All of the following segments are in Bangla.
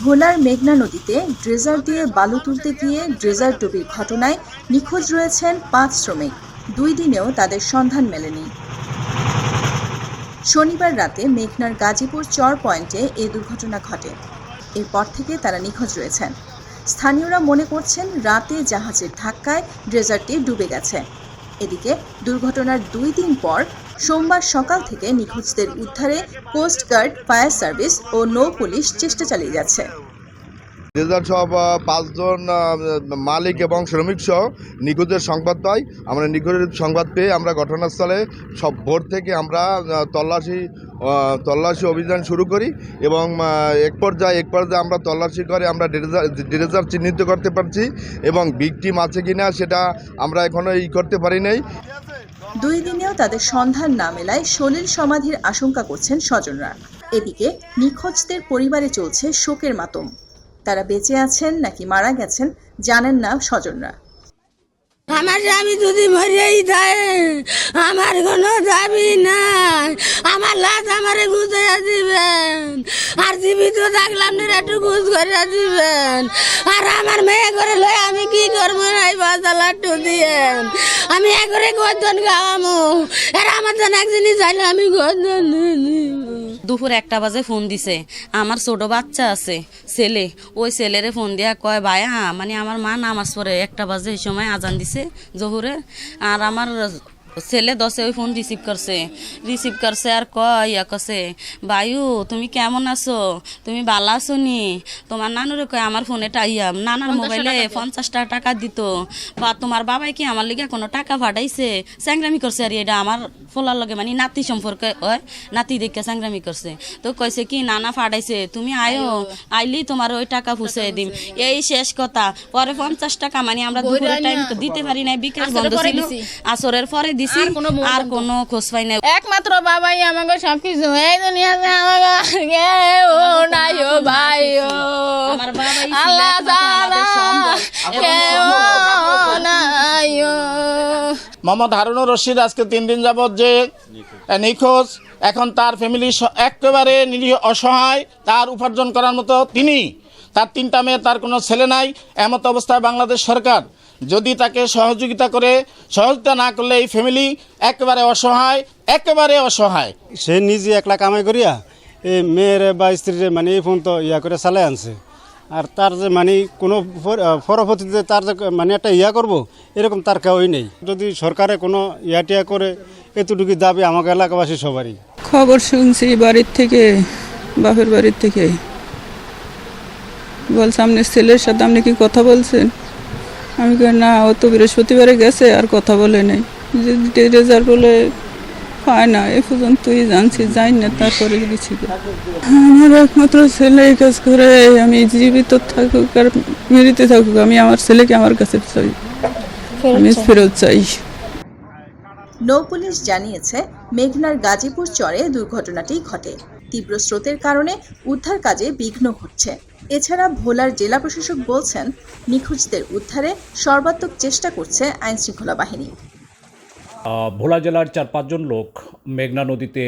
ভোলার মেঘনা নদীতে ড্রেজার দিয়ে বালু তুলতে গিয়ে ড্রেজার ডুবির ঘটনায় নিখোঁজ রয়েছেন পাঁচ শ্রমিক। দুই দিনেও তাদের সন্ধান মেলেনি। শনিবার রাতে মেঘনার গাজীপুর চর পয়েন্টে এই দুর্ঘটনা ঘটে। এরপর থেকে তারা নিখোঁজ রয়েছেন। স্থানীয়রা মনে করছেন, রাতে জাহাজের ধাক্কায় ড্রেজারটি ডুবে গেছে। এদিকে দুর্ঘটনার দুই দিন পর সোমবার সকাল থেকে নিখোঁজদের উদ্ধারে কোস্টগার্ড ফায়ার সার্ভিস ও নৌ পুলিশ চেষ্টা চালিয়ে যাচ্ছে। রেজাল্ট সহ পাঁচজন মালিক এবং শ্রমিক সহ নিখোঁজের সংবাদ পাই। আমরা নিখোঁজের সংবাদ পেয়ে আমরা ঘটনাস্থলে সব ভোর থেকে আমরা তল্লাশি তল্লাশি অভিযান শুরু করি এবং এক পর্যায়ে এক পর্যায়ে আমরা তল্লাশি করে আমরা ড্রেজার চিহ্নিত করতে পারছি এবং ভিকটিম আছে কিনা সেটা আমরা এখনও ই করতে পারি নাই। দুই দিনেও তাদের সন্ধান না মেলায় সলিল সমাধির আশঙ্কা করছেন স্বজনরা। এদিকে নিখোঁজদের পরিবারে চলছে শোকের মাতম। তারা বেঁচে আছেন নাকি মারা গেছেন জানেন না স্বজনরা। আমার স্বামী যদি মরেই যায় আমার কোনো দাবি আমার লাশ আমারে গুছাইয়া দিবেন। আর জীবিত থাকলাম না, একটু গুছ করে দিবেন। আর আমার মেয়ে করে লই আমি কি করব নাই বাজার লাট্টু দিয়েন। আমি একরে গর্জন খাওয়ামো আর আমার জন্য এক জিনিস চাইলে আমি গর্জন দুপুর একটা বাজে ফোন দিছে। আমার ছোট বাচ্চা আছে, ছেলে। ওই ছেলেরে ফোন দিয়া কয় ভাইয়া মানে আমার মা নামাজ পড়ে। একটা বাজে এই সময় আজান দিছে জহুরে। আর আমার ছেলে দশে ওই ফোন রিসিভ করছে। রিসিভ করছে আর কয় ইয়া কছে বায়ু তুমি কেমন আছো? তুমি ভালো আছো নি তোমার নানুরে কয় আমার ফোনে টাইয়া নানার মোবাইলে পঞ্চাশ টাকা দিত। বা তোমার বাবাই কি আমার লিগে কোনো টাকা পাঠাইছে? স্যাংরামি করছে আর এটা আমার ফোলার লগে মানে নাতি সম্পর্কে হয় নাতি দেখে স্যাংরামি করছে। তো কইছে কি নানা ফাটাইছে তুমি আয়ো আইলি তোমার ওই টাকা ফুসে দিম। এই শেষ কথা। পরে পঞ্চাশ টাকা মানে আমরা দুপুরের টাইম দিতে পারি নাই বিকাশ বন্ধ ছিল। আসরের পরে দিছি। আর কোনো খোঁজ পাই নাই। একমাত্র বাবাই আমাকে সবকিছু এই দুনিয়াতে আমাকে কেউ নাই ও ভাই ও। আমার বাবাই ছিল আল্লাহ কেউ নাই ও। মোহাম্মদ হারুনুর রশিদ আজকে তিন দিন যাবৎ যে নিখোঁজ। এখন তার ফ্যামিলি স- একেবারে নিরীহ অসহায় তার উপার্জন করার মতো তিনি। তার তিনটা মেয়ে তার কোনো ছেলে নাই। এমত অবস্থায় বাংলাদেশ সরকার যদি তাকে সহযোগিতা করে সহযোগিতা না করলে এই ফ্যামিলি একেবারে অসহায় একেবারে অসহায়। সে নিজে একলা কামাই করিয়া এই মেয়েরে বা স্ত্রীরে মানে এই ফোন তো ইয়া করে চালাই আনছে। আর তার যে মানে কোনো পরবর্তীতে তার যে মানে একটা ইয়া করব এরকম তার কেউই নেই। যদি সরকারে কোনো ইয়া টিয়া করে এতটুকু দাবি আমাকে এলাকাবাসী সবারই। খবর শুনছি বাড়ির থেকে বাপের বাড়ির থেকে। বলছে আপনি ছেলের সাথে আপনি কি কথা বলছেন? আমি কই না ও তো বৃহস্পতিবারে গেছে আর কথা বলে নেই। যে রেজাল্ট বলে পায় না এ পর্যন্তই জানছি যাই না তারপরে গেছি আমার একমাত্র ছেলে এই কাজ করে আমি জীবিত থাকুক আর মেরিতে থাকুক আমি আমার ছেলেকে আমার কাছে চাই। আমি ফেরত চাই। নৌ পুলিশ জানিয়েছে মেঘনার গাজীপুর চরে দুর্ঘটনাটি ঘটে। তীব্র স্রোতের কারণে উদ্ধার কাজে বিঘ্ন ঘটছে। এছাড়া ভোলার জেলা প্রশাসক বলছেন নিখোঁজদের উদ্ধারে সর্বাত্মক চেষ্টা করছে আইনশৃঙ্খলা বাহিনী। ভোলা জেলার চার পাঁচজন লোক মেঘনা নদীতে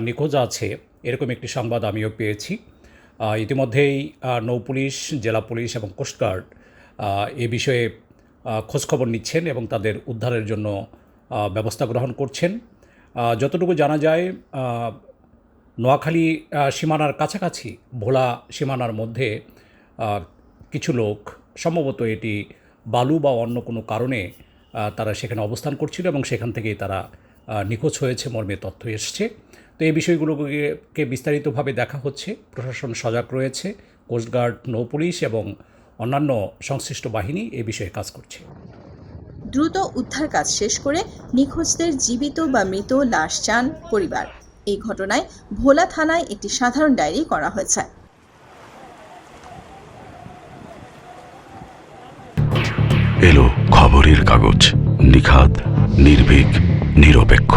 নিখোঁজ আছে এরকম একটি সংবাদ আমিও পেয়েছি। ইতিমধ্যেই আহ, নৌ পুলিশ জেলা পুলিশ এবং কোস্টগার্ড এ বিষয়ে খোঁজখবর নিচ্ছেন এবং তাদের উদ্ধারের জন্য ব্যবস্থা গ্রহণ করছেন। যতটুকু জানা যায় নোয়াখালী সীমানার কাছাকাছি, ভোলা সীমানার মধ্যে কিছু লোক সম্ভবত এটি বালু বা অন্য কোনো কারণে তারা সেখানে অবস্থান করছিল এবং সেখান থেকেই তারা নিখোঁজ হয়েছে, মর্মে তথ্য এসছে। তো এই বিষয়গুলোকে বিস্তারিতভাবে দেখা হচ্ছে। প্রশাসন সজাগ রয়েছে। কোস্টগার্ড নৌ পুলিশ এবং অন্যান্য সংশ্লিষ্ট বাহিনী এ বিষয়ে কাজ করছে। দ্রুত উদ্ধার কাজ শেষ করে নিখোঁজদের জীবিত বা মৃত লাশ চান পরিবার। এই ঘটনায় ভোলা থানায় একটি সাধারণ ডায়েরি করা হয়েছে। এলো খবরের কাগজ, নিখাদ, নির্ভীক, নিরপেক্ষ।